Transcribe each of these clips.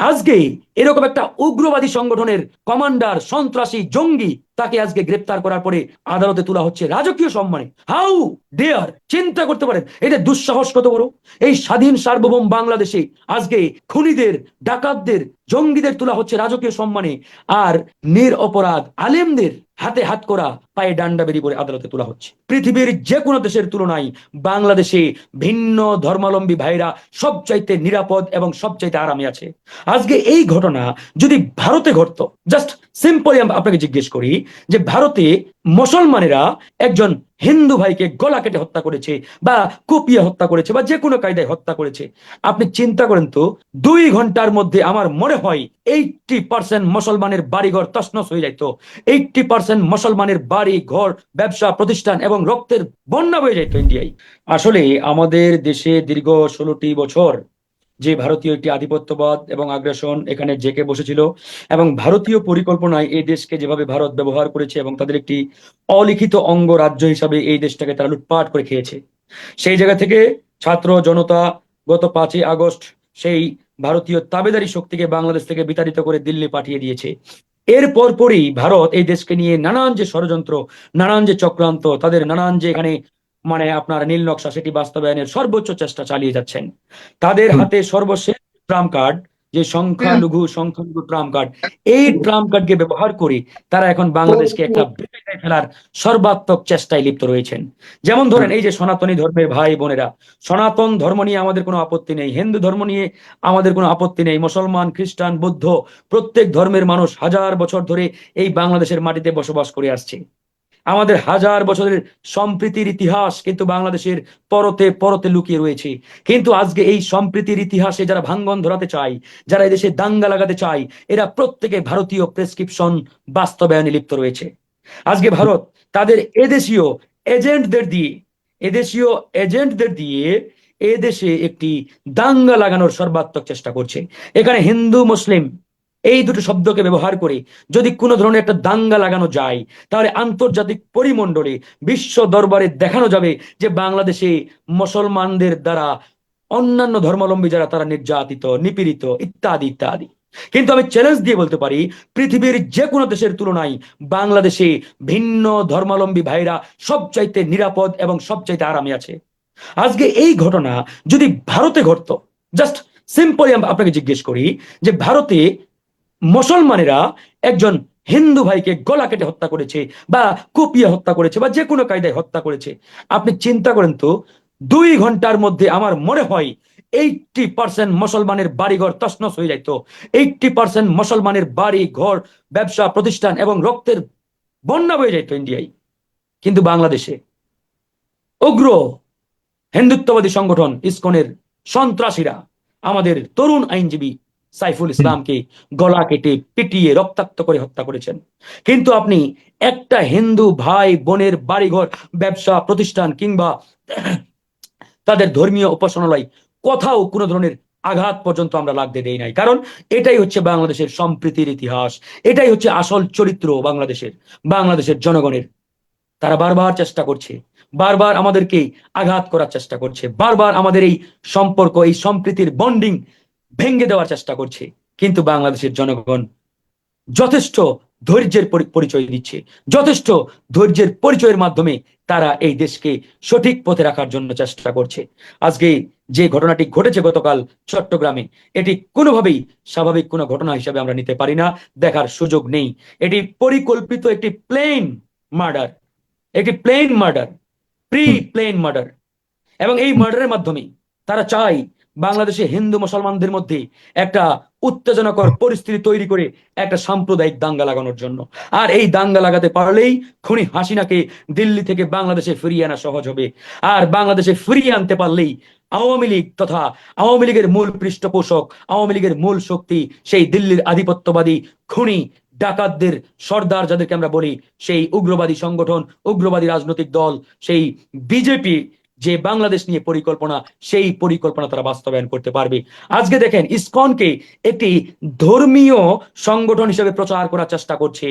আজকে এরকম একটা উগ্রবাদী সংগঠনের কমান্ডার, সন্ত্রাসী, জঙ্গি তাকে আজকে গ্রেপ্তার করার পরে আদালতে তোলা হচ্ছে রাজকীয় সম্মানে। How dare! চিন্তা করতে পারেন, এটা দুঃসাহস কত বড়? এই স্বাধীন সার্বভৌম বাংলাদেশে আজকে খুনিদের, ডাকাতদের, জঙ্গিদের তোলা হচ্ছে রাজকীয় সম্মানে। আর নির অপরাধ আলেমদের হাতে হাত করা, পায়ে ডান্ডা বেরিয়ে পড়ে আদালতে তোলা হচ্ছে। পৃথিবীর যে কোনো দেশের তুলনায় বাংলাদেশে ভিন্ন ধর্মাবলম্বী ভাইরা সবচাইতে নিরাপদ এবং সবচাইতে আরামে আছে। আজকে এই ঘটনা যদি ভারতে ঘটতো জাস্ট সিম্পলি আপনাকে জিজ্ঞেস করি যে ভারতে মুসলমানেরা একজন হিন্দু ভাইকে গলা কেটে হত্যা করেছে বা কুপিয়ে হত্যা করেছে বা যে কোনো কায়দায় হত্যা করেছে। আপনি চিন্তা করেন তো, দুই ঘণ্টার মধ্যে আমার মনে হয় এইটটি পার্সেন্ট মুসলমানের বাড়িঘর তছনছ হয়ে যাইতো। এইটটি পার্সেন্ট মুসলমানের বাড়ি ঘর ব্যবসা, প্রতিষ্ঠান এবং রক্তের বন্যা হয়ে যাইতো ইন্ডিয়ায়। আসলে আমাদের দেশে দীর্ঘ ষোলোটি বছর যে ভারতীয় একটি আধিপত্যবাদ এবং আগ্রাসন এখানে জেকে বসেছিল এবং ভারতীয় পরিকল্পনায় এই দেশকে যেভাবে ভারত ব্যবহার করেছে এবং তাদের একটি অলিখিত অঙ্গ রাজ্য হিসাবে এই দেশটাকে তারা লুটপাট করে খেয়েছে। সেই জায়গা থেকে ছাত্র জনতা গত পাঁচই আগস্ট সেই ভারতীয় তাবেদারি শক্তিকে বাংলাদেশ থেকে বিতাড়িত করে দিল্লি পাঠিয়ে দিয়েছে। এর পরপরই ভারত এই দেশকে নিয়ে নানান যে ষড়যন্ত্র, নানান যে চক্রান্ত, তাদের নানান যে এখানে মানে আপনার নীল নকশা সেটি বাস্তবায়নের সর্বোচ্চ চেষ্টা চালিয়ে যাচ্ছেন। তাদের হাতে সর্বশেষ ট্রাম কার্ড যে সংখ্যালঘু সংখ্যালঘু ট্রাম কার্ড এই ট্রাম কার্ডকে ব্যবহার করে তারা এখন বাংলাদেশকে একটা ফেলার সর্বাত্মক চেষ্টায় লিপ্ত রয়েছেন। যেমন ধরেন এই যে সনাতনী ধর্মের ভাই বোনেরা সনাতন ধর্ম নিয়ে আমাদের কোনো আপত্তি নেই হিন্দু ধর্ম নিয়ে আমাদের কোনো আপত্তি নেই মুসলমান খ্রিস্টান বৌদ্ধ প্রত্যেক ধর্মের মানুষ হাজার বছর ধরে এই বাংলাদেশের মাটিতে বসবাস করে আসছে। আমাদের হাজার বছরের সম্প্রীতির ইতিহাস কিন্তু বাংলাদেশের পরতে পরতে লুকিয়ে রয়েছে। কিন্তু আজকে এই সম্প্রীতির ইতিহাসে যারা ভাঙ্গন ধরাতে চায়, যারা এদেশে দাঙ্গা লাগাতে চায়, এরা প্রত্যেকে ভারতীয় প্রেসক্রিপশন বাস্তবায়নে লিপ্ত রয়েছে। আজকে ভারত তাদের এদেশীয় এজেন্টদের দিয়ে, এদেশীয় এজেন্টদের দিয়ে এদেশে একটি দাঙ্গা লাগানোর সর্বাত্মক চেষ্টা করছে। এখানে হিন্দু, মুসলিম এই দুটো শব্দকে ব্যবহার করে যদি কোনো ধরনের একটা দাঙ্গা লাগানো যায়, তাহলে আন্তর্জাতিক পরিমণ্ডলে বিশ্ব দরবারে দেখানো যাবে যে বাংলাদেশে মুসলমানদের দ্বারা, অন্যান্য ধর্মাবলম্বী যারা তারা নির্যাতিত, নিপীড়িত, ইত্যাদি ইত্যাদি। কিন্তু আমি চ্যালেঞ্জ দিয়ে বলতে পারি, পৃথিবীর যে কোনো দেশের তুলনায় বাংলাদেশে ভিন্ন ধর্মাবলম্বী ভাইরা সবচাইতে নিরাপদ এবং সবচাইতে আরামে আছে। আজকে এই ঘটনা যদি ভারতে ঘটতো জাস্ট সিম্পলি আপনাকে জিজ্ঞেস করি যে ভারতে মুসলমানেরা একজন হিন্দু ভাইকে গলা কেটে হত্যা করেছে বা কুপিয়ে হত্যা করেছে বা যে কোনো কায়দায় হত্যা করেছে। আপনি চিন্তা করেন তো, দুই ঘণ্টার মধ্যে আমার মনে হয় এইটটি পার্সেন্ট মুসলমানের বাড়িঘর তসনস হয়ে যাইতো। এইটটি পার্সেন্ট মুসলমানের বাড়ি ঘর ব্যবসা, প্রতিষ্ঠান এবং রক্তের বন্যা হয়ে যাইতো ইন্ডিয়ায় কিন্তু বাংলাদেশে উগ্র হিন্দুত্ববাদী সংগঠন ইসকনের সন্ত্রাসীরা আমাদের তরুণ আইনজীবী সাইফুল ইসলামকে গলা কেটে পিটিয়ে রক্তাক্ত করে হত্যা করেছেন। কিন্তু আপনি একটা হিন্দু ভাই বোনের বাড়িঘর, ব্যবসা, প্রতিষ্ঠান কিংবা তাদের ধর্মীয় উপাসনালয় কোথাও কোনো ধরনের আঘাত পর্যন্ত আমরা লাগতে দেই নাই। কারণ এটাই হচ্ছে বাংলাদেশের সম্প্রীতির ইতিহাস, এটাই হচ্ছে আসল চরিত্র বাংলাদেশের বাংলাদেশের জনগণের। তারা বারবার চেষ্টা করছে, বারবার আমাদেরকে আঘাত করার চেষ্টা করছে, বারবার আমাদের এই সম্পর্ক, এই সম্প্রীতির বন্ডিং ভেঙ্গে দেওয়ার চেষ্টা করছে, কিন্তু বাংলাদেশের জনগণ যথেষ্ট ধৈর্যের পরিচয় দিচ্ছে, যথেষ্ট ধৈর্যের পরিচয়ের মাধ্যমে তারা এই দেশকে সঠিক পথে রাখার জন্য চেষ্টা করছে। আজকে যে ঘটনাটি ঘটেছে গতকাল চট্টগ্রামে, এটি কোনোভাবেই স্বাভাবিক কোনো ঘটনা হিসাবে আমরা নিতে পারি না, দেখার সুযোগ নেই। এটি পরিকল্পিত একটি প্লেন মার্ডার, একটি plan murder pre plan murder. এবং এই মার্ডারের মাধ্যমে তারা চায় বাংলাদেশে হিন্দু মুসলমানদের মধ্যে একটা উত্তেজনাকর পরিস্থিতি তৈরি করে একটা সাম্প্রদায়িক দাঙ্গা লাগানোর জন্য। আর এই দাঙ্গা লাগাতে পারলেই খুনি হাসিনাকে দিল্লি থেকে বাংলাদেশে ফিরিয়ে আনা সহজ হবে। আর বাংলাদেশে ফিরিয়ে আনতে পারলেই আওয়ামী লীগ তথা আওয়ামী লীগের মূল পৃষ্ঠপোষক, আওয়ামী লীগের মূল শক্তি, সেই দিল্লির আধিপত্যবাদী খুনি, ডাকাতদের সর্দার যাদেরকে আমরা বলি, সেই উগ্রবাদী সংগঠন, উগ্রবাদী রাজনৈতিক দল, সেই বিজেপি যে বাংলাদেশ নিয়ে পরিকল্পনা, সেই পরিকল্পনা তারা বাস্তবায়ন করতে পারবে। আজকে দেখেন, ইসকনকে একটি ধর্মীয় সংগঠন হিসেবে প্রচার করার চেষ্টা করছে।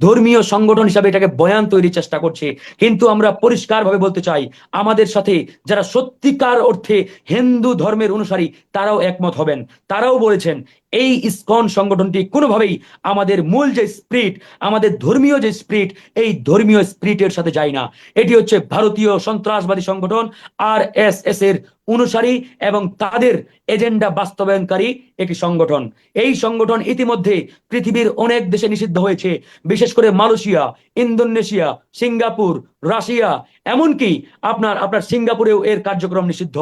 ধর্মীয় সংগঠন হিসাবে এটাকে বয়ান তৈরির চেষ্টা করছে। কিন্তু আমরা পরিষ্কারভাবে বলতে চাই, আমাদের সাথে যারা সত্যিকার অর্থে হিন্দু ধর্মের অনুসারী, তারাও একমত হবেন। তারাও বলেছেন এই ইসকন সংগঠনটি কোনোভাবেই আমাদের মূল যে স্প্রিট, আমাদের ধর্মীয় যে স্প্রিট, এই ধর্মীয় স্প্রিটের সাথে যায় না। এটি হচ্ছে ভারতীয় সন্ত্রাসবাদী সংগঠন আর এস এস এর অনুসারী এবং তাদের এজেন্ডা বাস্তবায়নকারী একটি সংগঠন। এই সংগঠন ইতিমধ্যে পৃথিবীর অনেক দেশে নিষিদ্ধ হয়েছে। বিশেষ করে মালয়েশিয়া, ইন্দোনেশিয়া, সিঙ্গাপুর, রাশিয়া, এমনকি আপনার আপনার সিঙ্গাপুরেও এর কার্যক্রম নিষিদ্ধ।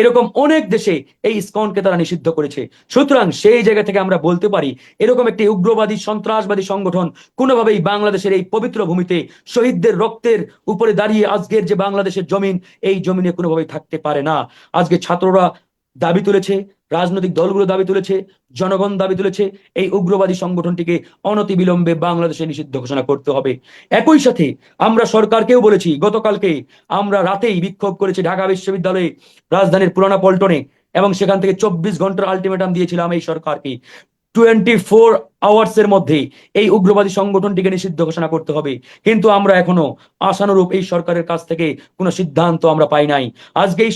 এরকম অনেক দেশে এই ইসকনকে তারা নিষিদ্ধ করেছে। সুতরাং সেই জায়গা থেকে আমরা বলতে পারি, এরকম একটি উগ্রবাদী, সন্ত্রাসবাদী সংগঠন কোনোভাবেই বাংলাদেশের এই পবিত্র ভূমিতে শহীদদের রক্তের উপরে দাঁড়িয়ে আজকের যে বাংলাদেশের জমিন, এই জমিনে কোনোভাবেই থাকতে পারে না। আজকে ছাত্ররা দাবি তুলেছে, রাজনৈতিক দলগুলো দাবি তুলেছে, জনগণ দাবি তুলেছে, এই উগ্রবাদী সংগঠনটিকে অনতিবিলম্বে বাংলাদেশে নিষিদ্ধ ঘোষণা করতে হবে। একই সাথে আমরা সরকারকেও বলেছি, গতকালকে আমরা রাতেই বিক্ষোভ করেছি ঢাকা বিশ্ববিদ্যালয়ে রাজধানীর পুরানা পল্টনে এবং সেখান থেকে চব্বিশ ঘণ্টার আলটিমেটাম দিয়েছিলাম এই সরকারকে। টোয়েন্টি ফোর আওয়ার্স এর মধ্যে এই উগ্রবাদী সংগঠনটিকে নিষিদ্ধ ঘোষণা করতে হবে। কিন্তু আমরা এখনও আশানুরূপ এই সরকারের কাছ থেকে কোনো সিদ্ধান্ত আমরা পাই নাই। আজকে এই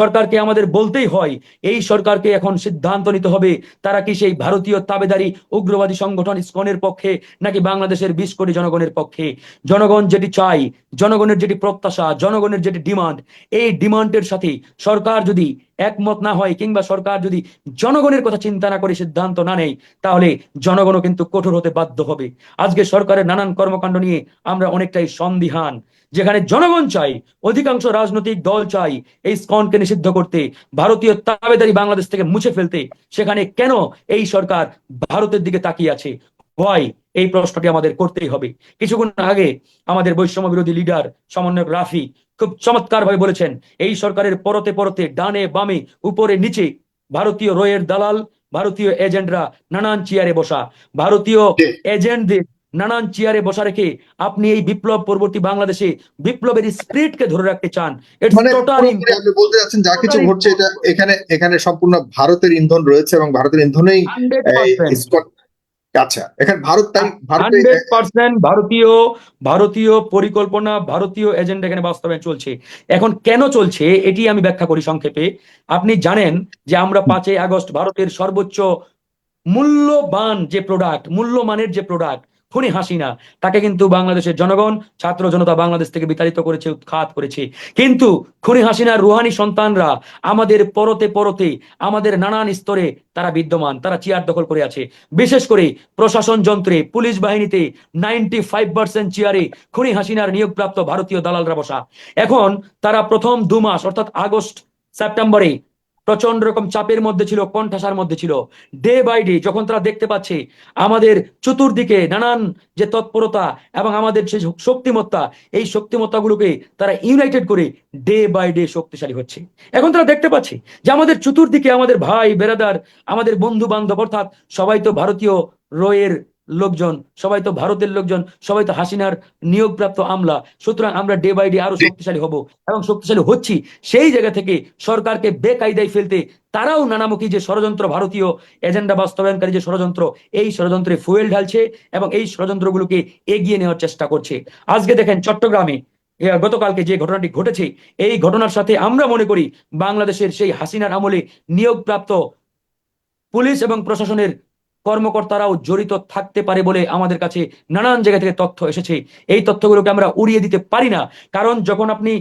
সরকারকে আমাদের বলতেই হয়, এই সরকারকে এখন সিদ্ধান্ত নিতে হবে, তারা কি সেই ভারতীয় তাবেদারি উগ্রবাদী সংগঠন ইসকনের পক্ষে নাকি বাংলাদেশের বিশ কোটি জনগণের পক্ষে? জনগণ যেটি চাই জনগণের যেটি প্রত্যাশা, জনগণের যেটি ডিমান্ড, এই ডিমান্ডের সাথে সরকার যদি একমত না হয় কিংবা সরকার যদি জনগণের কথা চিন্তা না করে সিদ্ধান্ত না নেয়, তাহলে জনগণও কিন্তু কঠোর হতে বাধ্য হবে। আজকে সরকারের নানান কর্মকাণ্ড নিয়ে আমরা অনেকটাই সন্দিহান। যেখানে জনগণ চাই, অধিকাংশ রাজনৈতিক দল চাই এই স্কনকে নিষিদ্ধ করতে, ভারতীয় তাবেদারি বাংলাদেশ থেকে মুছে ফেলতে। সেখানে কেন এই সরকার ভারতের দিকে তাকিয়ে আছে? ভয় এই প্রশ্নটি আমাদের করতেই হবে। কিছুক্ষণ আগে আমাদের বৈষম্য বিরোধী লিডার সমন্বয়ক রাফি খুব চমৎকার ভাবে বলেছেন, এই সরকারের পরতে পরতে ডানে বামে, উপরে নিচে ভারতীয় রয়ের দালাল ভারতীয় এজেন্টরা নানান চেয়ারে বসা। ভারতীয় এজেন্টদের নানান চেয়ারে বসা রেখে আপনি এই বিপ্লব পরবর্তী বাংলাদেশে বিপ্লবের স্পিরিটকে ধরে রাখতে চান। মানে টোটালি আপনি বলতে যাচ্ছেন যা কিছু ঘটছে এটা এখানে এখানে সম্পূর্ণ ভারতের ইন্ধন রয়েছে এবং ভারতের ইন্ধনেই আচ্ছা এখানে ভারত তাই হান্ড্রেড ভারতীয় ভারতীয় পরিকল্পনা, ভারতীয় এজেন্ডা এখানে বাস্তবায়ন চলছে। এখন কেন চলছে, এটি আমি ব্যাখ্যা করি সংক্ষেপে। আপনি জানেন যে আমরা পাঁচই আগস্ট ভারতের সর্বোচ্চ মূল্যবান যে প্রোডাক্ট মূল্যমানের যে প্রোডাক্ট খুনি হাসিনা, তাকে কিন্তু বাংলাদেশের জনগণ, ছাত্র জনতা বাংলাদেশ থেকে বিতাড়িত করেছে, উৎখাত করেছে। কিন্তু খুনি হাসিনার রুহানি সন্তানরা আমাদের পরতে পরতে আমাদের নানান স্তরে তারা বিদ্যমান, তারা চেয়ার দখল করে আছে। বিশেষ করে প্রশাসন যন্ত্রে, পুলিশ বাহিনীতে নাইনটি ফাইভ পার্সেন্ট চেয়ারে খুনি হাসিনার নিয়োগপ্রাপ্ত ভারতীয় দালালরা বসা। এখন তারা প্রথম দু মাস, অর্থাৎ আগস্ট, সেপ্টেম্বরে প্রচণ্ড রকম চাপের মধ্যে ছিল, কণ্ঠাসার মধ্যে ছিল। ডে বাই ডে যখন তারা দেখতে পাচ্ছে আমাদের চতুর্দিকে নানান যে তৎপরতা এবং আমাদের যে শক্তিমত্তা, এই শক্তিমত্তাগুলোকে তারা ইউনাইটেড করে ডে বাই ডে শক্তিশালী হচ্ছে। এখন তারা দেখতে পাচ্ছে যে আমাদের চতুর্দিকে আমাদের ভাই, বেরাদার, আমাদের বন্ধু বান্ধব অর্থাৎ সবাই তো ভারতীয় রয়ের লোকজন, সবাই তো ভারতের লোকজন, সবাই তো হাসিনার নিয়োগপ্রাপ্ত আমলা। সুতরাং আমরা ডে বাই ডে আরও শক্তিশালী হব এবং শক্তিশালী হচ্ছি। সেই জায়গা থেকে সরকারকে বেকায়দায় ফেলতে তারাও নানামুখী যে ষড়যন্ত্র ভারতীয় এজেন্ডা বাস্তবায়নকারী যে ষড়যন্ত্র, এই ষড়যন্ত্রে ফুয়েল ঢালছে এবং এই ষড়যন্ত্রগুলোকে এগিয়ে নেওয়ার চেষ্টা করছে। আজকে দেখেন চট্টগ্রামে গতকালকে যে ঘটনাটি ঘটেছে, এই ঘটনার সাথে আমরা মনে করি বাংলাদেশের সেই হাসিনার আমলে নিয়োগপ্রাপ্ত পুলিশ এবং প্রশাসনের কর্মকর্তারাও জড়িত থাকতে পারে বলে আমাদের কাছে নানান জায়গা থেকে তথ্য এসেছে। এই তথ্যগুলোকে আমরা উড়িয়ে দিতে পারি না। কারণ যখন আপনি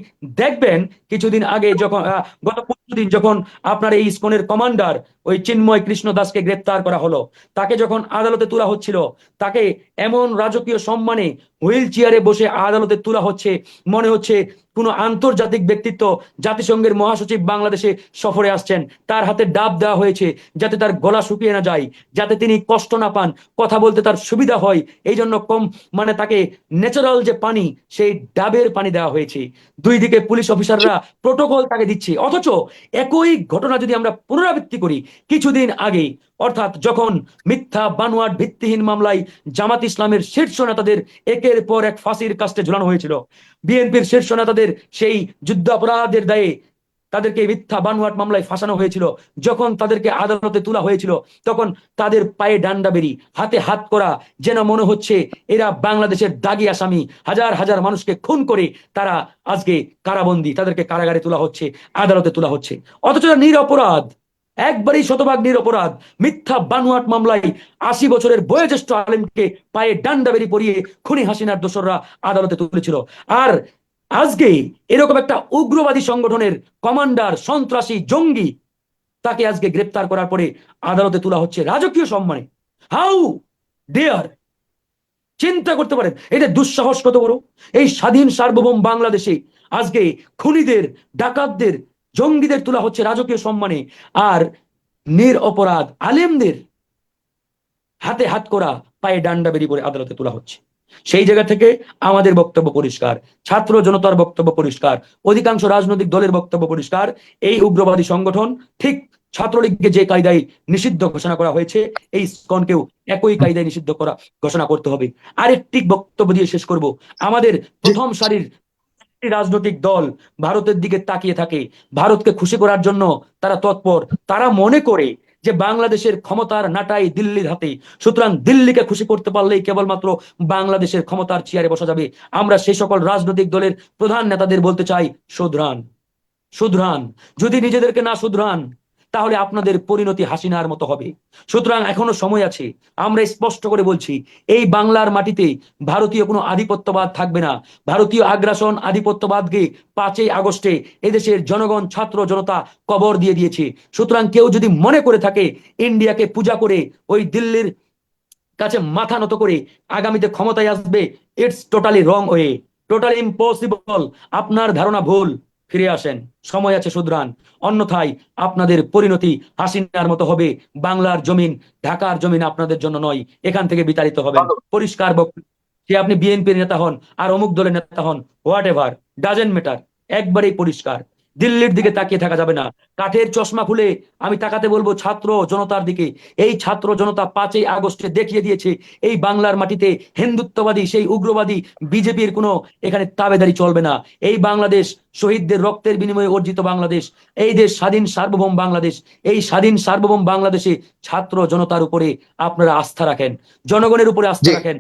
দেখবেন, কিছুদিন আগে যখন গত পরশুদিন যখন আপনার এই ইসকনের কমান্ডার ওই চিন্ময় কৃষ্ণ দাসকে গ্রেপ্তার করা হলো, তাকে যখন আদালতে তোলা হচ্ছিল, তাকে এমন রাজকীয় সম্মানে হুইল চেয়ারে বসে আদালতে তোলা হচ্ছে। মনে হচ্ছে কোনো আন্তর্জাতিক ব্যক্তিত্ব জাতিসংঘের মহাসচিব বাংলাদেশে সফরে আসছেন। তার হাতে ডাব দেওয়া হয়েছে যাতে তার গলা শুকিয়ে না যায়, যাতে তিনি কষ্ট না পান, কথা বলতে তার সুবিধা হয়। এই জন্য কম মানে তাকে ন্যাচারাল যে পানি, সেই ডাবের পানি দেওয়া হয়েছে। দুই দিকে পুলিশ অফিসাররা প্রোটোকল তাকে দিচ্ছে। অথচ একই ঘটনা যদি আমরা পুনরাবৃত্তি করি, কিছুদিন আগে, অর্থাৎ যখন মিথ্যা বানোয়াট ভিত্তিহীন মামলায় জামাত ইসলামের শীর্ষ নেতাদের একের পর এক ফাঁসির কাস্টে ঝুলানো হয়েছিল। বিএনপির শীর্ষ নেতাদের সেই যুদ্ধাপরাধের দায়ে তাদেরকে মিথ্যা বানোয়াট মামলায় ফাঁসানো হয়েছিল। যখন তাদেরকে আদালতে তোলা হয়েছিল, তখন তাদের পায়ে ডান্ডা বেরি, হাতে হাত করা, যেন মনে হচ্ছে এরা বাংলাদেশের দাগি আসামি। হাজার হাজার মানুষকে খুন করে তারা আজকে কারাবন্দী, তাদেরকে কারাগারে তোলা হচ্ছে, আদালতে তোলা হচ্ছে। অথচ নিরপরাধ। একবারই শতভাগ নিরপরাধ। মিথ্যা বানুয়াট মামলায় আশি বছরের বয়োজ্যেষ্ঠ আলেমকে পায়ে ডান্ডা বেরি পরিয়ে খুনি হাসিনার দোসররা আদালতে তুলেছিল। আর আজকে এরকম একটা উগ্রবাদী সংগঠনের কমান্ডার, সন্ত্রাসী, জঙ্গি তাকে আজকে গ্রেপ্তার করার পরে আদালতে তোলা হচ্ছে রাজকীয় সম্মানে। How dare! চিন্তা করতে পারেন এটা দুঃসাহস কত বড়। এই স্বাধীন সার্বভৌম বাংলাদেশে আজকে খুনিদের, ডাকাতদের জঙ্গিদের তোলা হচ্ছে রাজকীয় সম্মানে আর নির অপরাধ আলেমদের হাতে হাত করা পায়ে ডান্ডা বেরিয়ে পড়ে আদালতে তোলা হচ্ছে। সেই জায়গা থেকে আমাদের বক্তব্য পরিষ্কার, ছাত্র জনতার বক্তব্য পরিষ্কার, অধিকাংশ রাজনৈতিক দলের বক্তব্য পরিষ্কার। এই উগ্রবাদী সংগঠন ঠিক ছাত্রলীগকে যে কায়দায় নিষিদ্ধ ঘোষণা করা হয়েছে, এই স্কনকেও একই কায়দায় নিষিদ্ধ করা, ঘোষণা করতে হবে। আরেকটি বক্তব্য দিয়ে শেষ করব। আমাদের প্রথম সারির রাজনৈতিক দল ভারতের দিকে তাকিয়ে থাকে, ভারতকে খুশি করার জন্য তারা তৎপর। তারা মনে করে যে বাংলাদেশের ক্ষমতার নাটাই দিল্লির হাতে। সুতরাং দিল্লিকে খুশি করতে পারলেই কেবলমাত্র বাংলাদেশের ক্ষমতার চেয়ারে বসা যাবে। আমরা সেই সকল রাজনৈতিক দলের প্রধান নেতাদের বলতে চাই, শুধরান। শুধরান। যদি নিজেদেরকে না শুধরান তাহলে আপনাদের পরিণতি হাসিনার মতো হবে। সুতরাং এখনও সময় আছে, আমরা স্পষ্ট করে বলছি, এই বাংলার মাটিতে ভারতীয় কোনো আধিপত্যবাদ থাকবে না। ভারতীয় আগ্রাসন আধিপত্যবাদকে পাঁচই আগস্টে এদেশের জনগণ, ছাত্র জনতা কবর দিয়ে দিয়েছে। সুতরাং কেউ যদি মনে করে থাকে, ইন্ডিয়াকে পূজা করে ওই দিল্লির কাছে মাথা নত করে আগামীতে ক্ষমতায় আসবে it's totally wrong way totally impossible আপনার ধারণা ভুল। ফিরে আসেন। সময় আছে সুদ্রান। অন্যথায় আপনাদের পরিণতি হাসিনার মতো হবে। বাংলার জমিন ঢাকার জমিন আপনাদের জন্য নয়। এখান থেকে বিতাড়িত হবে পরিষ্কার সে আপনি বিএনপির নেতা হন আর অমুক দলের নেতা হন হোয়াট এভার ডাজেন্ট ম্যাটার। একবারেই পরিষ্কার। দিল্লির দিকে তাকিয়ে থাকা যাবে না। কাঠের চশমা খুলে আমি তাকাতে বলব ছাত্র জনতার দিকে। এই ছাত্র জনতা পাঁচই আগস্টে দেখিয়ে দিয়েছে এই বাংলার মাটিতে হিন্দুত্ববাদী সেই উগ্রবাদী বিজেপির কোনো এখানে তাবেদারি চলবে না। এই বাংলাদেশ শহীদদের রক্তের বিনিময়ে অর্জিত বাংলাদেশ এই দেশ স্বাধীন সার্বভৌম বাংলাদেশ এই স্বাধীন সার্বভৌম বাংলাদেশে ছাত্র জনতার উপরে আপনারা আস্থা রাখেন জনগণের উপরে আস্থা। রাখেন।